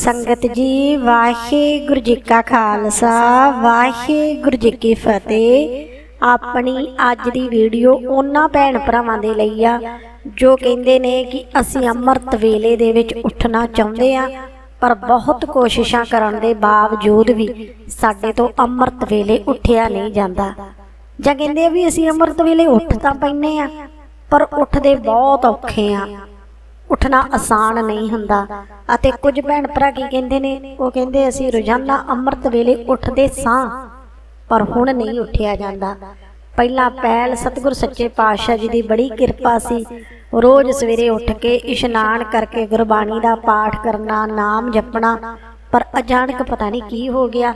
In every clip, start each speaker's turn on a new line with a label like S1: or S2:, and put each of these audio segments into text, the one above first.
S1: ਸੰਗਤ ਜੀ, ਵਾਹਿਗੁਰੂ ਜੀ ਕਾ ਖਾਲਸਾ, ਵਾਹਿਗੁਰੂ ਜੀ ਕੀ ਫਤਿਹ। ਆਪਣੀ ਅੱਜ ਦੀ ਵੀਡੀਓ ਉਹਨਾਂ ਭੈਣ ਭਰਾਵਾਂ ਦੇ ਲਈ ਆ, ਜੋ ਕਹਿੰਦੇ ਨੇ ਕਿ ਅਸੀਂ ਅੰਮ੍ਰਿਤ ਵੇਲੇ ਦੇ ਵਿੱਚ ਉੱਠਣਾ ਚਾਹੁੰਦੇ ਆ, ਪਰ ਬਹੁਤ ਕੋਸ਼ਿਸ਼ਾਂ ਕਰਨ ਦੇ ਬਾਵਜੂਦ ਵੀ ਸਾਡੇ ਤੋਂ ਅੰਮ੍ਰਿਤ ਵੇਲੇ ਉੱਠਿਆ ਨਹੀਂ ਜਾਂਦਾ। ਜਾਂ ਕਹਿੰਦੇ ਆ ਵੀ ਅਸੀਂ ਅੰਮ੍ਰਿਤ ਵੇਲੇ ਉੱਠ ਤਾਂ ਪੈਨੇ ਆ, ਪਰ ਉੱਠਦੇ ਬਹੁਤ ਔਖੇ ਆ। ਉੱਠਣਾ ਆਸਾਨ ਨਹੀਂ ਹੁੰਦਾ। ਅਤੇ ਕੁਝ ਭੈਣ ਭਰਾ ਕੀ ਕਹਿੰਦੇ ਨੇ? ਉਹ ਕਹਿੰਦੇ, ਅਸੀਂ ਰੋਜ਼ਾਨਾ ਅੰਮ੍ਰਿਤ ਵੇਲੇ ਉੱਠਦੇ ਸਾਂ, ਪਰ ਹੁਣ ਨਹੀਂ ਉੱਠਿਆ ਜਾਂਦਾ। ਪਹਿਲਾਂ ਪਹਿਲ ਸਤਿਗੁਰ ਸੱਚੇ ਪਾਤਸ਼ਾਹ ਜੀ ਦੀ ਬੜੀ ਕਿਰਪਾ ਸੀ। ਰੋਜ਼ ਸਵੇਰੇ ਉੱਠ ਕੇ ਇਸ਼ਨਾਨ ਕਰਕੇ ਗੁਰਬਾਣੀ ਦਾ ਪਾਠ ਕਰਨਾ, ਨਾਮ ਜਪਣਾ, ਪਰ ਅਚਾਨਕ ਪਤਾ ਨਹੀਂ ਕੀ ਹੋ ਗਿਆ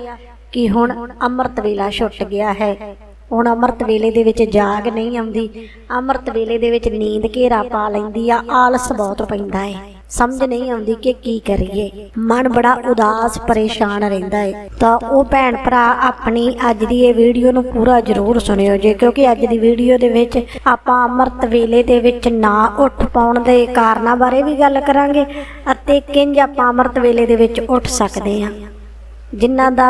S1: ਕਿ ਹੁਣ ਅੰਮ੍ਰਿਤ ਵੇਲਾ ਛੁੱਟ ਗਿਆ ਹੈ। ਹੁਣ ਅੰਮ੍ਰਿਤ ਵੇਲੇ ਦੇ ਵਿੱਚ ਜਾਗ ਨਹੀਂ ਆਉਂਦੀ। ਅੰਮ੍ਰਿਤ ਵੇਲੇ ਦੇ ਵਿੱਚ ਨੀਂਦ ਘੇਰਾ ਪਾ ਲੈਂਦੀ ਆ, ਆਲਸ ਬਹੁਤ ਪੈਂਦਾ ਹੈ ਸਮਝ ਨਹੀਂ ਆਉਂਦੀ ਕਿ ਕੀ ਕਰੀਏ। ਮਨ ਬੜਾ ਉਦਾਸ, ਪਰੇਸ਼ਾਨ ਰਹਿੰਦਾ ਹੈ ਤਾਂ ਉਹ ਭੈਣ ਭਰਾ ਆਪਣੀ ਅੱਜ ਦੀ ਇਹ ਵੀਡੀਓ ਨੂੰ ਪੂਰਾ ਜ਼ਰੂਰ ਸੁਣਿਓ ਜੇ, ਕਿਉਂਕਿ ਅੱਜ ਦੀ ਵੀਡੀਓ ਦੇ ਵਿੱਚ ਆਪਾਂ ਅੰਮ੍ਰਿਤ ਵੇਲੇ ਦੇ ਵਿੱਚ ਨਾ ਉੱਠ ਪਾਉਣ ਦੇ ਕਾਰਨਾਂ ਬਾਰੇ ਵੀ ਗੱਲ ਕਰਾਂਗੇ ਅਤੇ ਕਿੰਜ ਆਪਾਂ ਅੰਮ੍ਰਿਤ ਵੇਲੇ ਦੇ ਵਿੱਚ ਉੱਠ ਸਕਦੇ ਹਾਂ। ਜਿਨ੍ਹਾਂ ਦਾ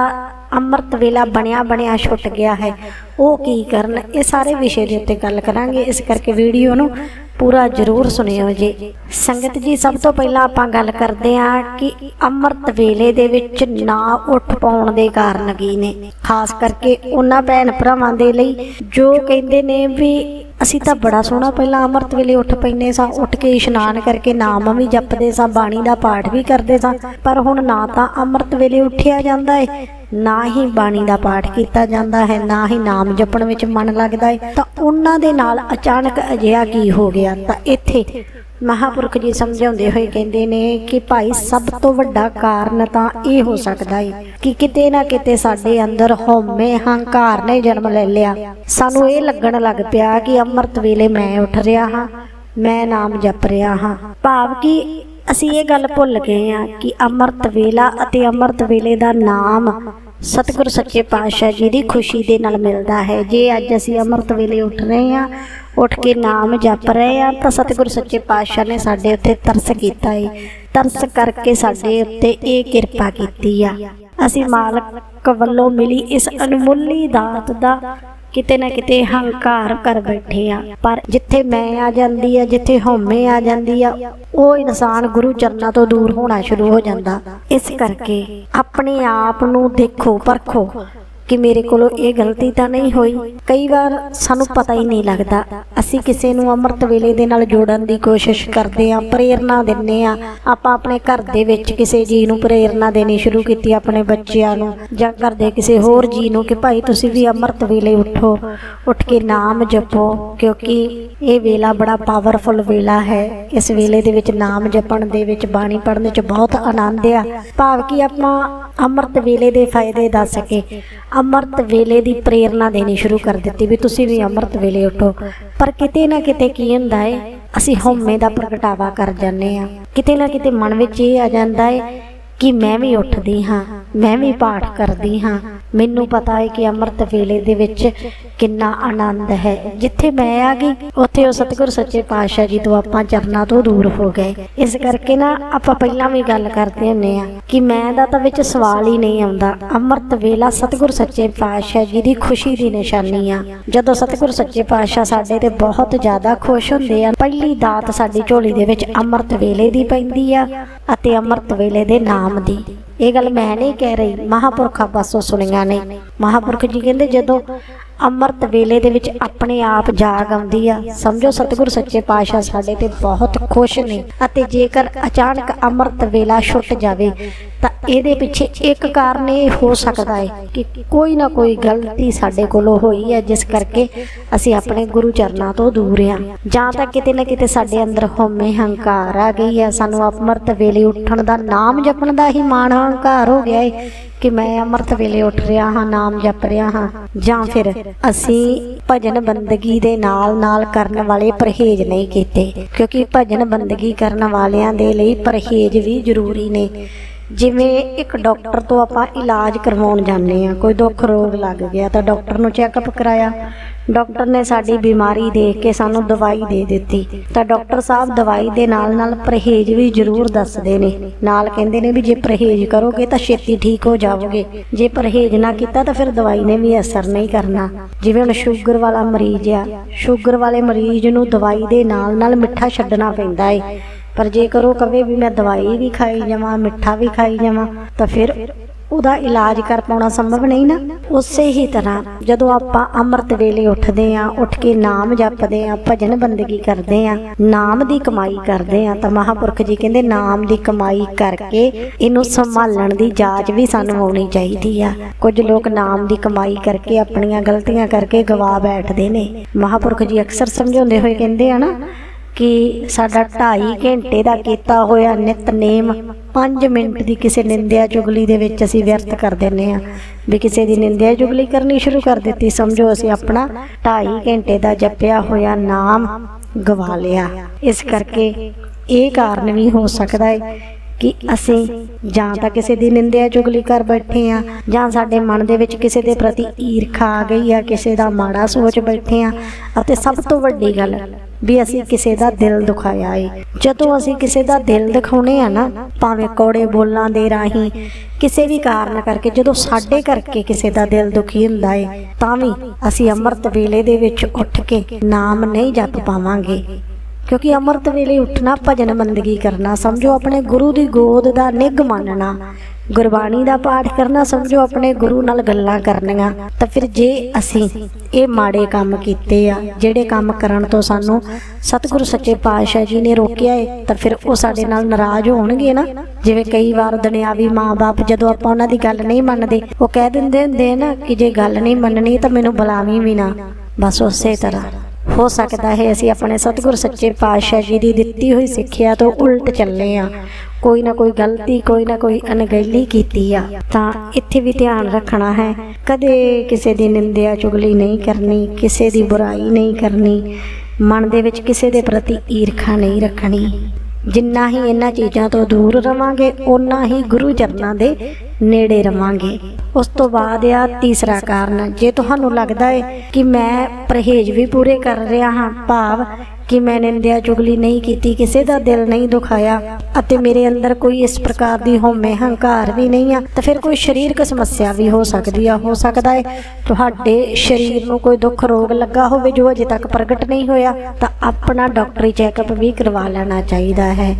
S1: ਅੰਮ੍ਰਿਤ ਵੇਲਾ ਬਣਿਆ ਬਣਿਆ ਛੁੱਟ ਗਿਆ ਹੈ। ਉਹ ਕੀ ਕਰਨ? ਇਹ ਸਾਰੇ ਵਿਸ਼ੇ ਦੇ ਉੱਤੇ ਗੱਲ ਕਰਾਂਗੇ। ਇਸ ਕਰਕੇ ਵੀਡੀਓ ਨੂੰ ਪੂਰਾ ਜ਼ਰੂਰ ਸੁਣਿਓ ਜੀ। ਸੰਗਤ ਜੀ, ਸਭ ਤੋਂ ਪਹਿਲਾਂ ਆਪਾਂ ਗੱਲ ਕਰਦੇ ਹਾਂ ਕਿ ਅੰਮ੍ਰਿਤ ਵੇਲੇ ਦੇ ਵਿੱਚ ਨਾ ਉੱਠ ਪਾਉਣ ਦੇ ਕਾਰਨ ਕੀ ਨੇ? ਖਾਸ ਕਰਕੇ ਉਹਨਾਂ ਭੈਣ ਭਰਾਵਾਂ ਦੇ ਲਈ ਜੋ ਕਹਿੰਦੇ ਨੇ ਵੀ ਅਸੀਂ ਤਾਂ ਬੜਾ ਸੋਹਣਾ ਪਹਿਲਾਂ ਅੰਮ੍ਰਿਤ ਵੇਲੇ ਉੱਠ ਪੈਨੇ ਸਾਂ, ਉੱਠ ਕੇ ਇਸ਼ਨਾਨ ਕਰਕੇ ਨਾਮ ਵੀ ਜਪਦੇ ਸਾਂ, ਬਾਣੀ ਦਾ ਪਾਠ ਵੀ ਕਰਦੇ ਸਾਂ, ਪਰ ਹੁਣ ਨਾ ਤਾਂ ਅੰਮ੍ਰਿਤ ਵੇਲੇ ਉੱਠਿਆ ਜਾਂਦਾ ਹੈ ਨਾ ਹੀ ਬਾਣੀ ਦਾ ਪਾਠ ਕੀਤਾ ਜਾਂਦਾ ਹੈ, ਨਾ ਹੀ ਨਾਮ ਜਪਣ ਵਿੱਚ ਮਨ ਲੱਗਦਾ ਹੈ ਤਾਂ ਉਹਨਾਂ ਦੇ ਨਾਲ ਅਚਾਨਕ ਅਜਿਹਾ ਕੀ ਹੋ ਗਿਆ? ਤਾਂ ਇੱਥੇ ਮਹਾਪੁਰਖ ਜੀ ਸਮਝਾਉਂਦੇ ਹੋਏ ਕਹਿੰਦੇ ਨੇ ਕਿ ਭਾਈ ਸਭ ਤੋਂ ਵੱਡਾ ਕਾਰਨ ਤਾਂ ਇਹ ਹੋ ਸਕਦਾ ਹੈ ਕਿ ਕਿਤੇ ਨਾ ਕਿਤੇ ਸਾਡੇ ਅੰਦਰ ਹਉਮੈ ਹੰਕਾਰ ਨੇ ਜਨਮ ਲੈ ਲਿਆ। ਸਾਨੂੰ ਇਹ ਲੱਗਣ ਲੱਗ ਪਿਆ ਕਿ ਅੰਮ੍ਰਿਤ ਵੇਲੇ ਮੈਂ ਉੱਠ ਰਿਹਾ ਹਾਂ, ਮੈਂ ਨਾਮ ਜਪ ਰਿਹਾ ਹਾਂ। ਭਾਵ ਕਿ ਅਸੀਂ ਇਹ ਗੱਲ ਭੁੱਲ ਗਏ ਹਾਂ ਕਿ ਅੰਮ੍ਰਿਤ ਵੇਲਾ ਅਤੇ ਅੰਮ੍ਰਿਤ ਵੇਲੇ ਦਾ ਨਾਮ ਸਤਿਗੁਰ ਸੱਚੇ ਪਾਤਸ਼ਾਹ ਜੀ ਦੀ ਖੁਸ਼ੀ ਦੇ ਨਾਲ ਮਿਲਦਾ ਹੈ। ਜੇ ਅੱਜ ਅਸੀਂ ਅੰਮ੍ਰਿਤ ਵੇਲੇ ਉੱਠ ਰਹੇ ਹਾਂ, ਉੱਠ ਕੇ ਨਾਮ ਜਪ ਰਹੇ ਹਾਂ, ਤਾਂ ਸਤਿਗੁਰ ਸੱਚੇ ਪਾਤਸ਼ਾਹ ਨੇ ਸਾਡੇ ਉੱਤੇ ਤਰਸ ਕੀਤਾ ਹੈ ਤਰਸ ਕਰਕੇ ਸਾਡੇ ਉੱਤੇ ਇਹ ਕਿਰਪਾ ਕੀਤੀ ਆ। ਅਸੀਂ ਮਾਲਕ ਵੱਲੋਂ ਮਿਲੀ ਇਸ ਅਨਮੁੱਲੀ ਦਾਤ ਦਾ ਕਿਤੇ ਨਾ ਕਿਤੇ ਹੰਕਾਰ ਕਰ ਬੈਠੇ ਆ। ਪਰ ਜਿੱਥੇ ਮੈਂ ਆ ਜਾਂਦੀ ਆ, ਜਿੱਥੇ ਹਉਮੈ ਆ ਜਾਂਦੀ ਆ, ਉਹ ਇਨਸਾਨ ਗੁਰੂ ਚਰਨਾਂ ਤੋਂ ਦੂਰ ਹੋਣਾ ਸ਼ੁਰੂ ਹੋ ਜਾਂਦਾ। ਇਸ ਕਰਕੇ ਆਪਣੇ ਆਪ ਨੂੰ ਦੇਖੋ, ਪਰਖੋ। ਕਿ ਮੇਰੇ ਕੋਲੋਂ ਇਹ ਗਲਤੀ ਤਾਂ ਨਹੀਂ ਹੋਈ। ਕਈ ਵਾਰ ਸਾਨੂੰ ਪਤਾ ਹੀ ਨਹੀਂ ਲੱਗਦਾ। ਅਸੀਂ ਕਿਸੇ ਨੂੰ ਅੰਮ੍ਰਿਤ ਵੇਲੇ ਦੇ ਨਾਲ ਜੋੜਨ ਦੀ ਕੋਸ਼ਿਸ਼ ਕਰਦੇ ਆ ਪ੍ਰੇਰਣਾ ਦਿੰਨੇ ਆ ਆਪਾਂ ਆਪਣੇ ਘਰ ਦੇ ਵਿੱਚ ਕਿਸੇ ਜੀ ਨੂੰ ਪ੍ਰੇਰਣਾ ਦੇਣੀ ਸ਼ੁਰੂ ਕੀਤੀ ਆਪਣੇ ਬੱਚਿਆਂ ਨੂੰ ਜਾਂ ਘਰ ਦੇ ਕਿਸੇ ਹੋਰ ਜੀ ਨੂੰ ਕਿ ਭਾਈ ਤੁਸੀਂ ਵੀ ਅੰਮ੍ਰਿਤ ਵੇਲੇ ਉੱਠੋ, ਉੱਠ ਕੇ ਨਾਮ ਜਪੋ, ਕਿਉਂਕਿ ਇਹ ਵੇਲਾ ਬੜਾ ਪਾਵਰਫੁਲ ਵੇਲਾ ਹੈ। ਇਸ ਵੇਲੇ ਦੇ ਵਿੱਚ ਨਾਮ ਜਪਣ ਦੇ ਵਿੱਚ, ਬਾਣੀ ਪੜ੍ਹਨ ਵਿੱਚ ਬਹੁਤ ਆਨੰਦ ਆ। ਭਾਵ ਕਿ ਆਪਾਂ ਅੰਮ੍ਰਿਤ ਵੇਲੇ ਦੇ ਫਾਇਦੇ ਦੱਸ ਸਕੇ ਅੰਮ੍ਰਿਤ ਵੇਲੇ ਦੀ ਪ੍ਰੇਰਣਾ ਦੇਣੀ ਸ਼ੁਰੂ ਕਰ ਦਿੱਤੀ ਵੀ ਤੁਸੀਂ ਵੀ ਅੰਮ੍ਰਿਤ ਵੇਲੇ ਉੱਠੋ। ਪਰ ਕਿਤੇ ਨਾ ਕਿਤੇ ਕੀ ਹੁੰਦਾ ਹੈ ਅਸੀਂ ਹਉਮੈ ਦਾ ਪ੍ਰਗਟਾਵਾ ਕਰ ਜਾਂਦੇ ਆ ਕਿਤੇ ਨਾ ਕਿਤੇ ਮਨ ਵਿੱਚ ਇਹ ਆ ਜਾਂਦਾ ਹੈ ਕਿ ਮੈਂ ਵੀ ਉੱਠਦੀ ਹਾਂ, ਮੈਂ ਵੀ ਪਾਠ ਕਰਦੀ ਹਾਂ। ਮੈਨੂੰ ਪਤਾ ਹੈ ਕਿ ਅੰਮ੍ਰਿਤ ਵੇਲੇ ਦੇ ਵਿੱਚ ਕਿੰਨਾ ਆਨੰਦ ਹੈ। ਜਿੱਥੇ ਮੈਂ ਆ ਗਈ, ਉੱਥੇ ਉਹ ਸਤਿਗੁਰ ਸੱਚੇ ਪਾਤਸ਼ਾਹ ਜੀ ਤੋਂ ਆਪਾਂ ਚਰਨਾਂ ਤੋਂ ਦੂਰ ਹੋ ਗਏ। ਇਸ ਕਰਕੇ ਨਾ ਆਪਾਂ ਪਹਿਲਾਂ ਵੀ ਗੱਲ ਕਰਦੇ ਹੁੰਨੇ ਆ ਕਿ ਮੈਂ ਦਾ ਤਾਂ ਵਿੱਚ ਸਵਾਲ ਹੀ ਨਹੀਂ ਆਉਂਦਾ। ਅੰਮ੍ਰਿਤ ਵੇਲਾ ਸਤਿਗੁਰ ਸੱਚੇ ਪਾਤਸ਼ਾਹ ਜੀ ਦੀ ਖੁਸ਼ੀ ਦੀ ਨਿਸ਼ਾਨੀ ਆ। ਜਦੋਂ ਸਤਿਗੁਰ ਸੱਚੇ ਪਾਤਸ਼ਾਹ ਸਾਡੇ ਤੇ ਬਹੁਤ ਜ਼ਿਆਦਾ ਖੁਸ਼ ਹੁੰਦੇ ਆ, ਪਹਿਲੀ ਦਾਤ ਸਾਡੀ ਝੋਲੀ ਦੇ ਵਿੱਚ ਅੰਮ੍ਰਿਤ ਵੇਲੇ ਦੀ ਪੈਂਦੀ ਆ ਅਤੇ ਅੰਮ੍ਰਿਤ ਵੇਲੇ ਦੇ ਨਾਮ ਦੀ। ਇਹ ਗੱਲ ਮੈਂ ਨਹੀਂ ਕਹਿ ਰਹੀ। ਮਹਾਪੁਰਖਾਂ ਪਾਸੋਂ ਸੁਣੀਆਂ ਨੇ। ਮਹਾਪੁਰਖ ਜੀ ਕਹਿੰਦੇ ਜਦੋਂ ਅੰਮ੍ਰਿਤ ਵੇਲੇ ਦੇ ਵਿੱਚ ਆਪਣੇ ਆਪ ਜਾਗ ਆਉਂਦੀ ਆ। ਸਮਝੋ, ਸਤਿਗੁਰ ਸੱਚੇ ਪਾਤਸ਼ਾਹ ਸਾਡੇ ਤੇ ਬਹੁਤ ਖੁਸ਼ ਨੇ ਅਤੇ ਜੇਕਰ ਅਚਾਨਕ ਅੰਮ੍ਰਿਤ ਵੇਲਾ ਛੁੱਟ ਜਾਵੇ, ਤਾਂ ਇਹਦੇ ਪਿੱਛੇ ਇੱਕ ਕਾਰਨ ਇਹ ਹੋ ਸਕਦਾ ਹੈ ਕਿ ਕੋਈ ਨਾ ਕੋਈ ਗਲਤੀ ਸਾਡੇ ਕੋਲੋਂ ਹੋਈ ਹੈ, ਜਿਸ ਕਰਕੇ ਅਸੀਂ ਆਪਣੇ ਗੁਰੂ ਚਰਨਾਂ ਤੋਂ ਦੂਰ ਆ ਜਾਂ ਤਾਂ ਕਿਤੇ ਨਾ ਕਿਤੇ ਸਾਡੇ ਅੰਦਰ ਹਉਮੈ ਹੰਕਾਰ ਆ ਗਈ ਹੈ। ਸਾਨੂੰ ਅੰਮ੍ਰਿਤ ਵੇਲੇ ਉੱਠਣ ਦਾ ਨਾਮ ਜਪਣ ਦਾ ਹੀ ਮਾਣ ਹੰਕਾਰ ਹੋ ਗਿਆ ਹੈ ਕਿ ਮੈਂ ਅੰਮ੍ਰਿਤ ਵੇਲੇ ਉੱਠ ਰਿਹਾ ਹਾਂ, ਨਾਮ ਜਪ ਰਿਹਾ ਹਾਂ। ਜਾਂ ਫਿਰ ਅਸੀਂ ਭਜਨ ਬੰਦਗੀ ਦੇ ਨਾਲ ਨਾਲ ਕਰਨ ਵਾਲੇ ਪਰਹੇਜ਼ ਨਹੀਂ ਕੀਤੇ, ਕਿਉਂਕਿ ਭਜਨ ਬੰਦਗੀ ਕਰਨ ਵਾਲਿਆਂ ਦੇ ਲਈ ਪਰਹੇਜ਼ ਵੀ ਜ਼ਰੂਰੀ ਨੇ। ਜਿਵੇਂ ਇੱਕ ਡਾਕਟਰ ਤੋਂ ਆਪਾਂ ਇਲਾਜ ਕਰਵਾਉਣ ਜਾਂਦੇ ਆ ਕੋਈ ਦੁੱਖ ਰੋਗ ਲੱਗ ਗਿਆ ਤਾਂ ਡਾਕਟਰ ਨੂੰ ਚੈੱਕਅਪ ਕਰਾਇਆ ਡਾਕਟਰ ਨੇ ਸਾਡੀ ਬਿਮਾਰੀ ਦੇਖ ਕੇ ਸਾਨੂੰ ਦਵਾਈ ਦੇ ਦਿੱਤੀ। ਤਾਂ ਡਾਕਟਰ ਸਾਹਿਬ ਦਵਾਈ ਦੇ ਨਾਲ ਨਾਲ ਪਰਹੇਜ਼ ਵੀ ਜ਼ਰੂਰ ਦੱਸਦੇ ਨੇ। ਨਾਲ ਕਹਿੰਦੇ ਨੇ ਵੀ ਜੇ ਪਰਹੇਜ਼ ਕਰੋਗੇ ਤਾਂ ਛੇਤੀ ਠੀਕ ਹੋ ਜਾਓਗੇ ਜੇ ਪਰਹੇਜ਼ ਨਾ ਕੀਤਾ ਤਾਂ ਫਿਰ ਦਵਾਈ ਨੇ ਵੀ ਅਸਰ ਨਹੀਂ ਕਰਨਾ। ਜਿਵੇਂ ਹੁਣ ਸ਼ੂਗਰ ਵਾਲਾ ਮਰੀਜ਼ ਆ, ਸ਼ੂਗਰ ਵਾਲੇ ਮਰੀਜ਼ ਨੂੰ ਦਵਾਈ ਦੇ ਨਾਲ ਨਾਲ ਮਿੱਠਾ ਛੱਡਣਾ ਪੈਂਦਾ ਏ। ਪਰ ਜੇਕਰ ਉਹ ਕਵੇ ਵੀ ਮੈਂ ਦਵਾਈ ਵੀ ਖਾਈ ਜਾਵਾਂ, ਮਿੱਠਾ ਵੀ ਖਾਈ ਜਾਵਾਂ, ਤਾਂ ਫਿਰ ਉਹਦਾ ਇਲਾਜ ਕਰ ਪਾਉਣਾ ਸੰਭਵ ਨਹੀਂ ਨਾ। ਉਸੇ ਹੀ ਤਰ੍ਹਾਂ ਜਦੋਂ ਆਪਾਂ ਅੰਮ੍ਰਿਤ ਵੇਲੇ ਉੱਠਦੇ ਆਂ ਉੱਠ ਕੇ ਨਾਮ ਜਪਦੇ ਆਂ ਭਜਨ ਬੰਦਗੀ ਕਰਦੇ ਆਂ ਨਾਮ ਦੀ ਕਮਾਈ ਕਰਦੇ ਆਂ ਤਾਂ ਮਹਾਪੁਰਖ ਜੀ ਕਹਿੰਦੇ ਨਾਮ ਦੀ ਕਮਾਈ ਕਰਕੇ ਇਹਨੂੰ ਸੰਭਾਲਣ ਦੀ ਜਾਚ ਵੀ ਸਾਨੂੰ ਹੋਣੀ ਚਾਹੀਦੀ ਆ। ਕੁਝ ਲੋਕ ਨਾਮ ਦੀ ਕਮਾਈ ਕਰਕੇ ਆਪਣੀਆਂ ਗਲਤੀਆਂ ਕਰਕੇ ਗਵਾ ਬੈਠਦੇ ਨੇ। ਮਹਾਪੁਰਖ ਜੀ ਅਕਸਰ ਸਮਝਾਉਂਦੇ ਹੋਏ ਕਹਿੰਦੇ ਆ ਨਾ ਕਿ ਸਾਡਾ 2.5 ਘੰਟੇ ਦਾ ਕੀਤਾ ਹੋਇਆ ਨਿਤਨੇਮ 5 ਮਿੰਟ ਦੀ ਕਿਸੇ ਨਿੰਦਿਆ ਚੁਗਲੀ ਦੇ ਵਿੱਚ ਅਸੀਂ ਵਿਅਰਥ ਕਰ ਦਿੰਨੇ ਆ ਵੀ ਕਿਸੇ ਦੀ ਨਿੰਦਿਆ ਚੁਗਲੀ ਕਰਨੀ ਸ਼ੁਰੂ ਕਰ ਦਿੱਤੀ, ਸਮਝੋ ਅਸੀਂ ਆਪਣਾ 2.5 ਘੰਟੇ ਦਾ ਜਪਿਆ ਹੋਇਆ ਨਾਮ ਗਵਾ ਲਿਆ। ਇਸ ਕਰਕੇ ਇਹ ਕਾਰਨ ਵੀ ਹੋ ਸਕਦਾ ਹੈ ਕਿ ਅਸੀਂ ਜਾਂ ਤਾਂ ਕਿਸੇ ਦੀ ਨਿੰਦਿਆ ਚੁਗਲੀ ਕਰ ਬੈਠੇ ਆ ਜਾਂ ਸਾਡੇ ਮਨ ਦੇ ਵਿੱਚ ਕਿਸੇ ਦੇ ਪ੍ਰਤੀ ਈਰਖਾ ਆ ਗਈ ਆ, ਕਿਸੇ ਦਾ ਮਾੜਾ ਸੋਚ ਬੈਠੇ ਆ ਅਤੇ ਸਭ ਤੋਂ ਵੱਡੀ ਗੱਲ ਵੀ ਅਸੀਂ ਕਿਸੇ ਦਾ ਦਿਲ ਦੁਖਾਇਆ ਏ। ਜਦੋਂ ਅਸੀਂ ਕਿਸੇ ਦਾ ਦਿਲ ਦਿਖਾਉਨੇ ਆ ਨਾ, ਭਾਵੇਂ ਕੋੜੇ ਬੋਲਾਂ ਦੇ ਰਾਹੀਂ, ਕਿਸੇ ਵੀ ਕਾਰਨ ਕਰਕੇ, ਜਦੋਂ ਸਾਡੇ ਕਰਕੇ ਕਿਸੇ ਦਾ ਦਿਲ ਦੁਖੀ ਹੁੰਦਾ ਏ, ਤਾਂ ਵੀ ਅਸੀਂ ਅੰਮ੍ਰਿਤ ਵੇਲੇ ਦੇ ਵਿੱਚ ਉੱਠ ਕੇ ਨਾਮ ਨਹੀਂ ਜਪ ਪਾਵਾਂਗੇ। ਕਿਉਂਕਿ ਅੰਮ੍ਰਿਤ ਵੇਲੇ ਉੱਠਣਾ, ਭਜਨ ਬੰਦਗੀ ਕਰਨਾ, ਸਮਝੋ ਆਪਣੇ ਗੁਰੂ ਦੀ ਗੋਦ ਦਾ ਨਿੱਘ ਮੰਨਣਾ, ਗੁਰਬਾਣੀ ਦਾ ਪਾਠ ਕਰਨਾ, ਸਮਝੋ ਆਪਣੇ ਗੁਰੂ ਨਾਲ ਗੱਲਾਂ ਕਰਨੀਆਂ, ਤਾਂ ਫਿਰ ਜੇ ਅਸੀਂ ਇਹ ਮਾੜੇ ਕੰਮ ਕੀਤੇ ਆ, ਜਿਹੜੇ ਕੰਮ ਕਰਨ ਤੋਂ ਸਾਨੂੰ ਸਤਿਗੁਰੂ ਸੱਚੇ ਪਾਤਸ਼ਾਹ ਜੀ ਨੇ ਰੋਕਿਆ ਏ, ਤਾਂ ਫਿਰ ਉਹ ਸਾਡੇ ਨਾਲ ਨਾਰਾਜ਼ ਹੋਣਗੇ ਨਾ। ਜਿਵੇਂ ਕਈ ਵਾਰ ਦੁਨਿਆਵੀ ਮਾਂ-ਬਾਪ ਜਦੋਂ ਆਪਾਂ ਉਹਨਾਂ ਦੀ ਗੱਲ ਨਹੀਂ ਮੰਨਦੇ, ਉਹ ਕਹਿ ਦਿੰਦੇ ਹੁੰਦੇ ਆ ਨਾ ਕਿ ਜੇ ਗੱਲ ਨਹੀਂ ਮੰਨਣੀ ਤਾਂ ਮੈਨੂੰ ਬੁਲਾਵੀਂ ਵੀ ਨਾ। ਬਸ ਉਸੇ ਤਰ੍ਹਾਂ। ਹੋ ਸਕਦਾ ਹੈ, ਅਸੀਂ ਆਪਣੇ ਸਤਿਗੁਰ ਸੱਚੇ ਪਾਤਸ਼ਾਹ ਜੀ ਦੀ ਦਿੱਤੀ ਹੋਈ ਸਿੱਖਿਆ ਤੋਂ ਉਲਟ ਚੱਲੇ ਆ ਕੋਈ ਨਾ ਕੋਈ ਗਲਤੀ, ਕੋਈ ਨਾ ਕੋਈ ਅਣਗਹਿਲੀ ਕੀਤੀ ਆ। ਤਾਂ ਇੱਥੇ ਵੀ ਧਿਆਨ ਰੱਖਣਾ ਹੈ, ਕਦੇ ਕਿਸੇ ਦੀ ਨਿੰਦਿਆ ਚੁਗਲੀ ਨਹੀਂ ਕਰਨੀ, ਕਿਸੇ ਦੀ ਬੁਰਾਈ ਨਹੀਂ ਕਰਨੀ। ਮਨ ਦੇ ਵਿੱਚ ਕਿਸੇ ਦੇ ਪ੍ਰਤੀ ਈਰਖਾ ਨਹੀਂ ਰੱਖਣੀ। ਜਿੰਨਾ ਹੀ ਇਹਨਾਂ ਚੀਜ਼ਾਂ ਤੋਂ ਦੂਰ ਰਵਾਂਗੇ, ਓਨਾ ਹੀ ਗੁਰੂ ਚਰਨਾਂ ਦੇ ਨੇੜੇ ਰਵਾਂਗੇ। ਉਸ ਤੋਂ ਬਾਅਦ ਆ ਤੀਸਰਾ ਕਾਰਨ, ਜੇ ਤੁਹਾਨੂੰ ਲੱਗਦਾ ਹੈ ਕਿ ਮੈਂ ਪਰਹੇਜ਼ ਵੀ ਪੂਰੇ ਕਰ ਰਿਹਾ ਹਾਂ, ਭਾਵ ਕਿ ਮੈਂ ਨਿੰਦਿਆ ਚੁਗਲੀ ਨਹੀਂ ਕੀਤੀ, ਕਿਸੇ ਦਾ ਦਿਲ ਨਹੀਂ ਦੁਖਾਇਆ ਅਤੇ ਮੇਰੇ ਅੰਦਰ ਕੋਈ ਇਸ ਪ੍ਰਕਾਰ ਦੀ ਹਉਮੈ ਹੰਕਾਰ ਵੀ ਨਹੀਂ ਆ, ਤਾਂ ਫਿਰ ਕੋਈ ਸਰੀਰਕ ਸਮੱਸਿਆ ਵੀ ਹੋ ਸਕਦੀ ਆ, ਹੋ ਸਕਦਾ ਹੈ ਤੁਹਾਡੇ ਸਰੀਰ ਨੂੰ ਕੋਈ ਦੁੱਖ ਰੋਗ ਲੱਗਾ ਹੋਵੇ ਜੋ ਅਜੇ ਤੱਕ ਪ੍ਰਗਟ ਨਹੀਂ ਹੋਇਆ, ਤਾਂ ਆਪਣਾ ਡਾਕਟਰੀ ਚੈੱਕਅਪ ਵੀ ਕਰਵਾ ਲੈਣਾ ਚਾਹੀਦਾ ਹੈ।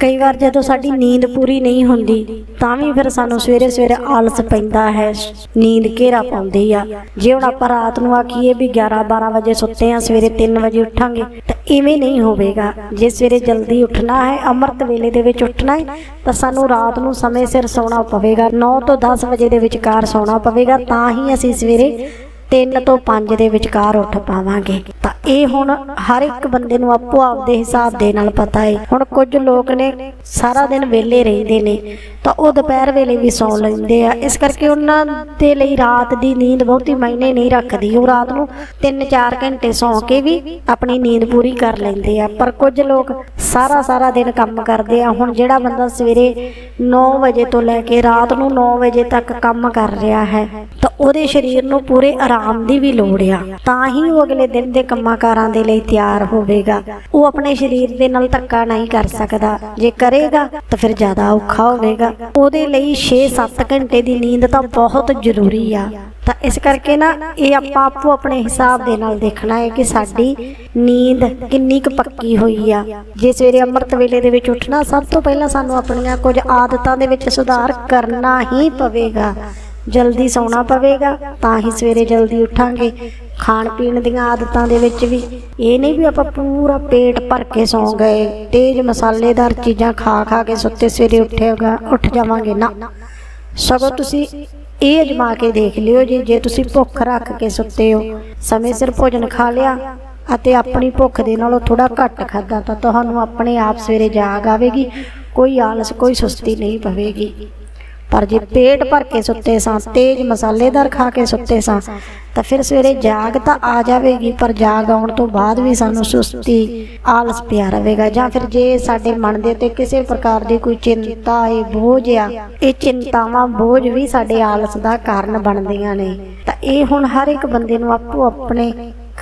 S1: ਕਈ ਵਾਰ ਜਦੋਂ ਸਾਡੀ ਨੀਂਦ ਪੂਰੀ ਨਹੀਂ ਹੁੰਦੀ, ਤਾਂ ਵੀ ਫਿਰ ਸਾਨੂੰ ਸਵੇਰੇ ਸਵੇਰੇ ਆਲਸ ਪੈਂਦਾ ਹੈ। ਨੀਂਦ ਘੇਰਾ ਪਾਉਂਦੀ ਆ। ਜੇ ਹੁਣ ਆਪਾਂ ਰਾਤ ਨੂੰ ਆਖੀਏ ਵੀ 11 12 ਵਜੇ ਸੁੱਤੇ ਆ ਸਵੇਰੇ 3 ਵਜੇ ਉੱਠਾਂਗੇ, ਤਾਂ ਇਵੇਂ ਨਹੀਂ ਹੋਵੇਗਾ। ਜੇ ਸਵੇਰੇ ਜਲਦੀ ਉੱਠਣਾ ਹੈ, ਅੰਮ੍ਰਿਤ ਵੇਲੇ ਦੇ ਵਿੱਚ ਉੱਠਣਾ ਹੈ, ਤਾਂ ਸਾਨੂੰ ਰਾਤ ਨੂੰ ਸਮੇਂ ਸਿਰ ਸੌਣਾ ਪਵੇਗਾ। 9 ਤੋਂ 10 ਵਜੇ ਦੇ ਵਿਚਕਾਰ ਸੌਣਾ ਪਵੇਗਾ। ਤਾਂ ਹੀ ਅਸੀਂ ਸਵੇਰੇ 3 ਤੋਂ 5 ਦੇ ਵਿਚਕਾਰ ਉੱਠ ਪਾਵਾਂਗੇ। ਤਾਂ ਇਹ ਹੁਣ ਹਰ ਇੱਕ ਬੰਦੇ ਨੂੰ ਆਪੋ ਆਪਦੇ ਹਿਸਾਬ ਦੇ ਨਾਲ ਪਤਾ ਹੈ ਹੁਣ ਕੁਝ ਲੋਕ ਨੇ ਸਾਰਾ ਦਿਨ ਵਿਹਲੇ ਰਹਿੰਦੇ ਨੇ, ਤਾਂ ਉਹ ਦੁਪਹਿਰ ਵੇਲੇ ਵੀ ਸੌਂ ਲੈਂਦੇ ਆ। ਇਸ ਕਰਕੇ ਉਹਨਾਂ ਦੇ ਲਈ ਰਾਤ ਦੀ ਨੀਂਦ ਬਹੁਤੀ ਮਾਇਨੇ ਨਹੀਂ ਰੱਖਦੀ। ਉਹ ਰਾਤ ਨੂੰ 3-4 ਘੰਟੇ ਸੌਂ ਕੇ ਵੀ ਆਪਣੀ ਨੀਂਦ ਪੂਰੀ ਕਰ ਲੈਂਦੇ ਆ। ਪਰ ਕੁਝ ਲੋਕ ਸਾਰਾ ਸਾਰਾ ਦਿਨ ਕੰਮ ਕਰਦੇ ਆ। ਹੁਣ ਜਿਹੜਾ ਬੰਦਾ ਸਵੇਰੇ 9 ਵਜੇ ਤੋਂ ਲੈ ਕੇ ਰਾਤ ਨੂੰ 9 ਵਜੇ ਤੱਕ ਕੰਮ ਕਰ ਰਿਹਾ ਹੈ ਤਾਂ ਉਹਦੇ ਸਰੀਰ ਨੂੰ ਪੂਰੇ ਆਰਾਮ ਦੀ ਵੀ ਲੋੜ ਆ। ਤਾਂ ਹੀ ਉਹ ਅਗਲੇ ਦਿਨ ਦੇ ਕੰਮਾਂ-ਕਾਰਾਂ ਦੇ ਲਈ ਤਿਆਰ ਹੋਵੇਗਾ। ਉਹ ਆਪਣੇ ਸਰੀਰ ਦੇ ਨਾਲ ਧੱਕਾ ਨਹੀਂ ਕਰ ਸਕਦਾ। ਜੇ ਕਰੇਗਾ, ਤਾਂ ਫਿਰ ਜ਼ਿਆਦਾ ਔਖਾ ਹੋਵੇਗਾ। ਉਹਦੇ ਲਈ 6-7 ਘੰਟੇ ਦੀ ਨੀਂਦ ਤਾਂ ਬਹੁਤ ਜ਼ਰੂਰੀ ਆ। ਤਾਂ ਇਸ ਕਰਕੇ ਨਾ, ਇਹ ਆਪਾਂ ਆਪੋ ਆਪਣੇ ਹਿਸਾਬ ਦੇ ਨਾਲ ਦੇਖਣਾ ਹੈ ਕਿ ਸਾਡੀ ਨੀਂਦ ਕਿੰਨੀ ਕੁ ਪੱਕੀ ਹੋਈ ਆ। ਜੇ ਸਵੇਰੇ ਅੰਮ੍ਰਿਤ ਵੇਲੇ ਦੇ ਵਿੱਚ ਉੱਠਣਾ, ਸਭ ਤੋਂ ਪਹਿਲਾਂ ਸਾਨੂੰ ਆਪਣੀਆਂ ਕੁਝ ਆਦਤਾਂ ਦੇ ਵਿੱਚ ਸੁਧਾਰ ਕਰਨਾ ਹੀ ਪਵੇਗਾ। ਜਲਦੀ ਸੌਣਾ ਪਵੇਗਾ, ਤਾਂ ਹੀ ਸਵੇਰੇ ਜਲਦੀ ਉੱਠਾਂਗੇ। ਖਾਣ ਪੀਣ ਦੀਆਂ ਆਦਤਾਂ ਦੇ ਵਿੱਚ ਵੀ ਇਹ ਨਹੀਂ ਵੀ ਆਪਾਂ ਪੂਰਾ ਪੇਟ ਭਰ ਕੇ ਸੌਂ ਗਏ, ਤੇਜ਼ ਮਸਾਲੇਦਾਰ ਚੀਜ਼ਾਂ ਖਾ ਖਾ ਕੇ ਸੁੱਤੇ ਸਵੇਰੇ ਉੱਠੇਗਾ ਉੱਠ ਜਾਵਾਂਗੇ ਨਾ। ਸਗੋਂ ਤੁਸੀਂ ਇਹ ਅਜਮਾ ਕੇ ਦੇਖ ਲਿਓ ਜੀ, ਜੇ ਤੁਸੀਂ ਭੁੱਖ ਰੱਖ ਕੇ ਸੁੱਤੇ ਹੋ, ਸਮੇਂ ਸਿਰ ਭੋਜਨ ਖਾ ਲਿਆ ਅਤੇ ਆਪਣੀ ਭੁੱਖ ਦੇ ਨਾਲੋਂ ਥੋੜਾ ਘੱਟ ਖਾਦਾ ਤਾਂ ਤੁਹਾਨੂੰ ਆਪਣੇ ਆਪ ਸਵੇਰੇ ਜਾਗ ਆਵੇਗੀ, ਕੋਈ ਆਲਸ, ਕੋਈ ਸੁਸਤੀ ਨਹੀਂ ਪਵੇਗੀ। ਪਰ ਜੇ ਪੇਟ ਭਰ ਕੇ ਸੁੱਤੇ ਸਾਂ, ਤੇਜ਼ ਮਸਾਲੇਦਾਰ ਖਾ ਕੇ ਸੁੱਤੇ ਸਾਂ, ਤਾਂ ਫਿਰ ਸਵੇਰੇ ਜਾਗ ਤਾਂ ਆ ਜਾਵੇਗੀ, ਪਰ ਜਾਗ ਆਉਣ ਤੋਂ ਬਾਅਦ ਵੀ ਸਾਨੂੰ ਸੁਸਤੀ, ਆਲਸ ਪਿਆ ਰਹੇਗਾ। ਜਾਂ ਫਿਰ ਜੇ ਸਾਡੇ ਮਨ ਦੇ ਤੇ ਕਿਸੇ ਪ੍ਰਕਾਰ ਦੀ ਕੋਈ ਚਿੰਤਾ ਹੈ ਬੋਝ ਆ, ਇਹ ਚਿੰਤਾਵਾਂ, ਬੋਝ ਵੀ ਸਾਡੇ ਆਲਸ ਦਾ ਕਾਰਨ ਬਣਦੀਆਂ ਨੇ। ਤਾਂ ਇਹ ਹੁਣ ਹਰ ਇੱਕ ਬੰਦੇ ਨੂੰ ਆਪੋ ਆਪਣੇ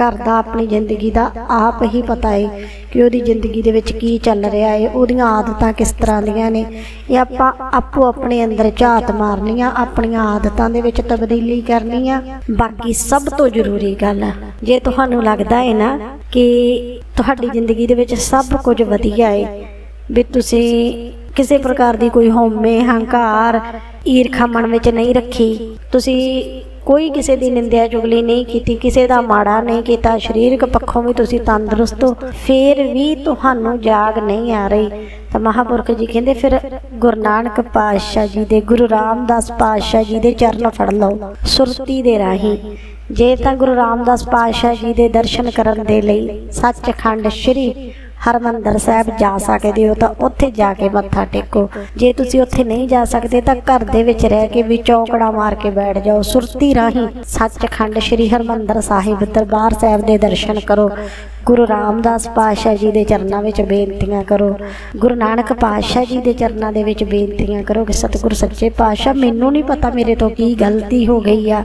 S1: ਘਰ ਦਾ ਆਪਣੀ ਜ਼ਿੰਦਗੀ ਦਾ ਆਪ ਹੀ ਪਤਾ ਹੈ ਕਿ ਉਹਦੀ ਜ਼ਿੰਦਗੀ ਦੇ ਵਿੱਚ ਕੀ ਚੱਲ ਰਿਹਾ ਹੈ ਉਹਦੀਆਂ ਆਦਤਾਂ ਕਿਸ ਤਰ੍ਹਾਂ ਦੀਆਂ ਨੇ। ਇਹ ਆਪਾਂ ਆਪੋ ਆਪਣੇ ਅੰਦਰ ਝਾਤ ਮਾਰਨੀ ਆ, ਆਪਣੀਆਂ ਆਦਤਾਂ ਦੇ ਵਿੱਚ ਤਬਦੀਲੀ ਕਰਨੀ ਆ। ਬਾਕੀ ਸਭ ਤੋਂ ਜ਼ਰੂਰੀ ਗੱਲ, ਜੇ ਤੁਹਾਨੂੰ ਲੱਗਦਾ ਹੈ ਨਾ ਕਿ ਤੁਹਾਡੀ ਜ਼ਿੰਦਗੀ ਦੇ ਵਿੱਚ ਸਭ ਕੁਝ ਵਧੀਆ ਹੈ ਵੀ ਤੁਸੀਂ ਕਿਸੇ ਪ੍ਰਕਾਰ ਦੀ ਕੋਈ ਹਉਮੈ ਹੰਕਾਰ, ਈਰਖਾ ਮਨ ਵਿੱਚ ਨਹੀਂ ਰੱਖੀ, ਤੁਸੀਂ ਕੋਈ ਕਿਸੇ ਦੀ ਨਿੰਦਿਆ ਚੁਗਲੀ ਨਹੀਂ ਕੀਤੀ, ਕਿਸੇ ਦਾ ਮਾੜਾ ਨਹੀਂ ਕੀਤਾ, ਸਰੀਰਕ ਪੱਖੋਂ ਵੀ ਤੁਸੀਂ ਤੰਦਰੁਸਤ ਹੋ, ਫੇਰ ਵੀ ਤੁਹਾਨੂੰ ਜਾਗ ਨਹੀਂ ਆ ਰਹੀ। ਤਾਂ ਮਹਾਪੁਰਖ ਜੀ ਕਹਿੰਦੇ, ਫਿਰ ਗੁਰੂ ਨਾਨਕ ਪਾਤਸ਼ਾਹ ਜੀ ਦੇ, ਗੁਰੂ ਰਾਮਦਾਸ ਪਾਤਸ਼ਾਹ ਜੀ ਦੇ ਚਰਨ ਫੜ ਲਓ, ਸੁਰਤੀ ਦੇ ਰਾਹੀਂ। ਜੇ ਤਾਂ ਗੁਰੂ ਰਾਮਦਾਸ ਪਾਤਸ਼ਾਹ ਜੀ ਦੇ ਦਰਸ਼ਨ ਕਰਨ ਦੇ ਲਈ ਸੱਚਖੰਡ ਸ੍ਰੀ ਹਰਮੰਦਰ ਸਾਹਿਬ ਜਾ ਸਕਦੇ ਹੋ ਤਾਂ ਉੱਥੇ ਜਾ ਕੇ ਮੱਥਾ ਟੇਕੋ। ਜੇ ਤੁਸੀਂ ਉੱਥੇ ਨਹੀਂ ਜਾ ਸਕਦੇ ਤਾਂ ਘਰ ਦੇ ਵਿੱਚ ਰਹਿ ਕੇ ਵੀ ਚੌਕੜਾ ਮਾਰ ਕੇ ਬੈਠ ਜਾਓ। ਸੁਰਤੀ ਰਾਹੀਂ ਸੱਚਖੰਡ ਸ੍ਰੀ ਹਰਮੰਦਰ ਸਾਹਿਬ ਦਰਬਾਰ ਸਾਹਿਬ ਦੇ ਦਰਸ਼ਨ ਕਰੋ। ਗੁਰੂ ਰਾਮਦਾਸ ਪਾਤਸ਼ਾਹ ਜੀ ਦੇ ਚਰਨਾਂ ਵਿੱਚ ਬੇਨਤੀਆਂ ਕਰੋ। ਗੁਰੂ ਨਾਨਕ ਪਾਤਸ਼ਾਹ ਜੀ ਦੇ ਚਰਨਾਂ ਦੇ ਵਿੱਚ ਬੇਨਤੀਆਂ ਕਰੋ ਕਿ ਸਤਿਗੁਰ ਸੱਚੇ ਪਾਤਸ਼ਾਹ, ਮੈਨੂੰ ਨਹੀਂ ਪਤਾ ਮੇਰੇ ਤੋਂ ਕੀ ਗਲਤੀ ਹੋ ਗਈ ਆ।